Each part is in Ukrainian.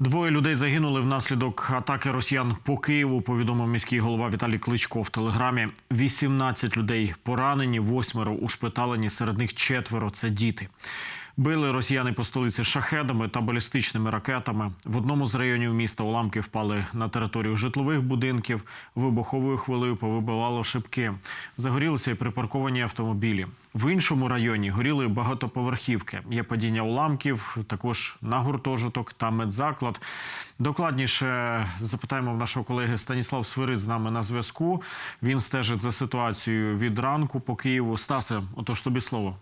Двоє людей загинули внаслідок атаки росіян по Києву. Повідомив міський голова Віталій Кличко в телеграмі. 18 людей поранені, восьмеро ушпиталені. Серед них четверо це діти. Били росіяни по столиці шахедами та балістичними ракетами. В одному з районів міста уламки впали на територію житлових будинків. Вибуховою хвилею повибивало шибки. Загорілися і припарковані автомобілі. В іншому районі горіли багатоповерхівки. Є падіння уламків, також на гуртожиток та медзаклад. Докладніше запитаємо в нашого колеги Станіслав Свирид з нами на зв'язку. Він стежить за ситуацією від ранку по Києву. Стасе, отож тобі слово.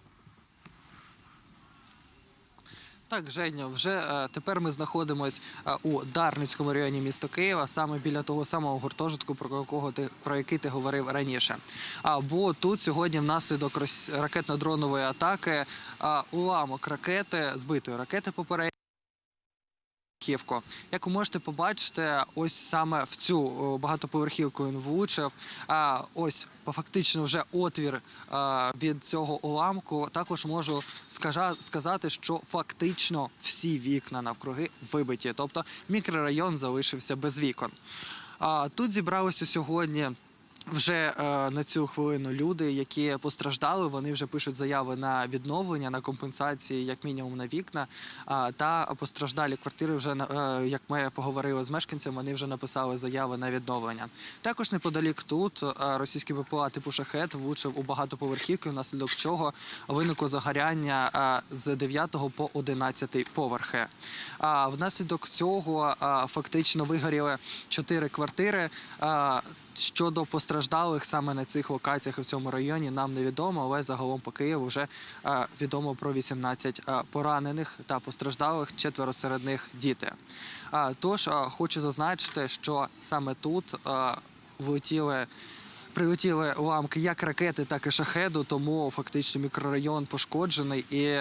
Так, Женя, вже е, тепер ми знаходимось е, у Дарницькому районі міста Києва, саме біля того самого гуртожитку, про якого ти про який ти говорив раніше. А бо тут сьогодні, внаслідок ракетно-дронової атаки, е, уламок ракети, збитої ракети попередньо. Ківко. Як ви можете побачити, ось саме в цю багатоповерхівку він влучив. А ось фактично вже отвір від цього уламку. Також можу сказати, що фактично всі вікна навкруги вибиті. Тобто мікрорайон залишився без вікон. Тут зібралося сьогодні. Вже е, на цю хвилину люди, які постраждали, вони вже пишуть заяви на відновлення, на компенсації, як мінімум на вікна. А, та постраждалі квартири вже е, як ми поговорили з мешканцями, вони вже написали заяви на відновлення. Також неподалік тут е, російський БПЛА типу шахет влучив у багатоповерхівки, внаслідок чого виникло загоряння е, з 9 по 11 поверхи. А внаслідок цього е, фактично вигоріли чотири квартири. Е, Щодо постраждалих саме на цих локаціях в цьому районі нам невідомо, але загалом по Києву вже е, відомо про 18 е, поранених та постраждалих, четверо серед них діти. Тож е, хочу зазначити, що саме тут влетіли. Прилетіли уламки як ракети, так і шахеду, тому фактично мікрорайон пошкоджений і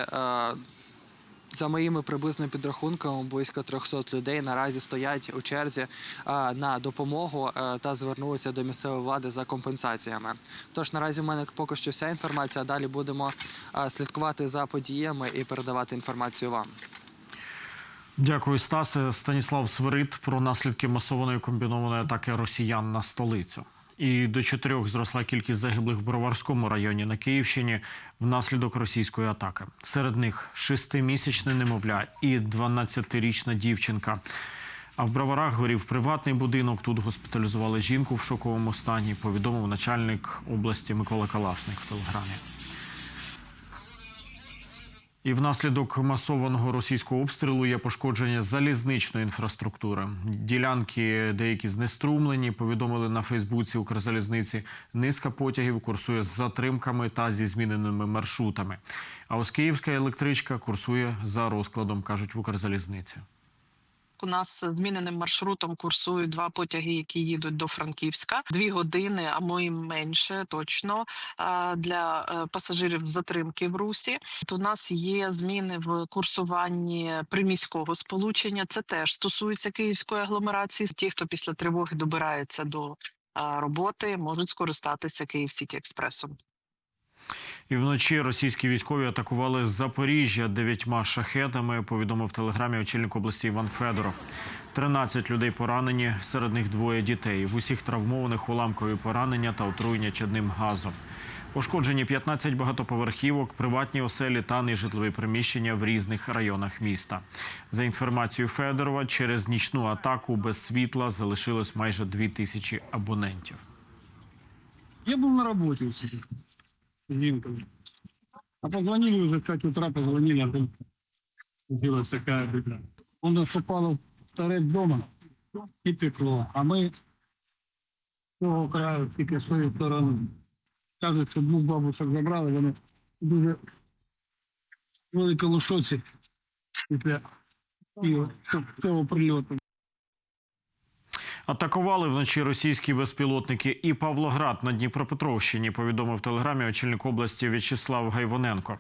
за моїми приблизними підрахунками, близько 300 людей наразі стоять у черзі на допомогу е, та звернулися до місцевої влади за компенсаціями. Тож наразі в мене поки що вся інформація. Далі будемо е, слідкувати за подіями і передавати інформацію вам. Дякую, Стасе. Станіслав Свирид про наслідки масованої комбінованої атаки росіян на столицю. І до чотирьох зросла кількість загиблих в Броварському районі на Київщині внаслідок російської атаки. Серед них шестимісячне немовля і 12-річна дівчинка. А в Броварах горів приватний будинок. Тут госпіталізували жінку в шоковому стані. Повідомив начальник області Микола Калашник в телеграмі. І внаслідок масованого російського обстрілу є пошкодження залізничної інфраструктури. Ділянки деякі знеструмлені. Повідомили на Фейсбуці Укрзалізниці. Низка потягів курсує з затримками та зі зміненими маршрутами. А ось київська електричка курсує за розкладом, кажуть в Укрзалізниці. У нас зміненим маршрутом курсують два потяги, які їдуть до Франківська. Дві години, а мо й менше точно для е, пасажирів затримки в русі. То у нас є зміни в курсуванні приміського сполучення. Це теж стосується київської агломерації. Ті, хто після тривоги добирається до роботи, можуть скористатися Київ Сіті експресом. І вночі російські військові атакували Запоріжжя дев'ятьма шахетами. Повідомив в телеграмі очільник області Іван Федоров. 13 людей поранені, серед них двоє дітей. В усіх травмованих уламкові поранення та отруєння чадним газом. Пошкоджені 15 багатоповерхівок, приватні оселі та нежитлові приміщення в різних районах міста. За інформацією Федорова, через нічну атаку без світла залишилось майже 2 тисячі абонентів. Я был на работе у себя с А позвонили уже в 5 утра, позвонили, а там случилась такая беда. Он наступал в торец дома и пекло. А мы с того краю тільки свою сторону. Кажуть, що двох бабушок забрали, вони дуже великому шоці після цього прильоту. Атакували вночі російські безпілотники і Павлоград на Дніпропетровщині. Повідомив в телеграмі очільник області В'ячеслав Гайвоненко.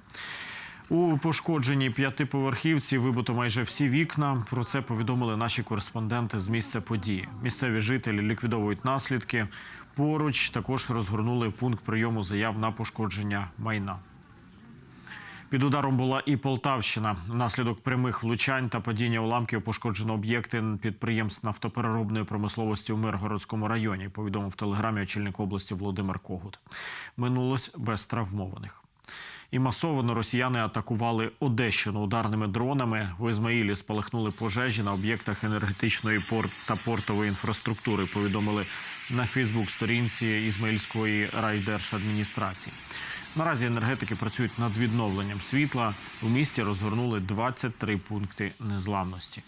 У пошкодженій п'ятиповерхівці вибито майже всі вікна. Про це повідомили наші кореспонденти з місця події. Місцеві жителі ліквідовують наслідки. Поруч також розгорнули пункт прийому заяв на пошкодження майна. Під ударом була і Полтавщина. Внаслідок прямих влучань та падіння уламків пошкоджено об'єкти підприємств нафтопереробної промисловості у Миргородському районі. Повідомив в телеграмі очільник області Володимир Когут. Минулось без травмованих. І масово росіяни атакували Одещину ударними дронами. В Ізмаїлі спалахнули пожежі на об'єктах енергетичної порт та портової інфраструктури. Повідомили на Фейсбук-сторінці Ізмаїльської райдержадміністрації. Наразі енергетики працюють над відновленням світла. У місті розгорнули 23 пункти незламності.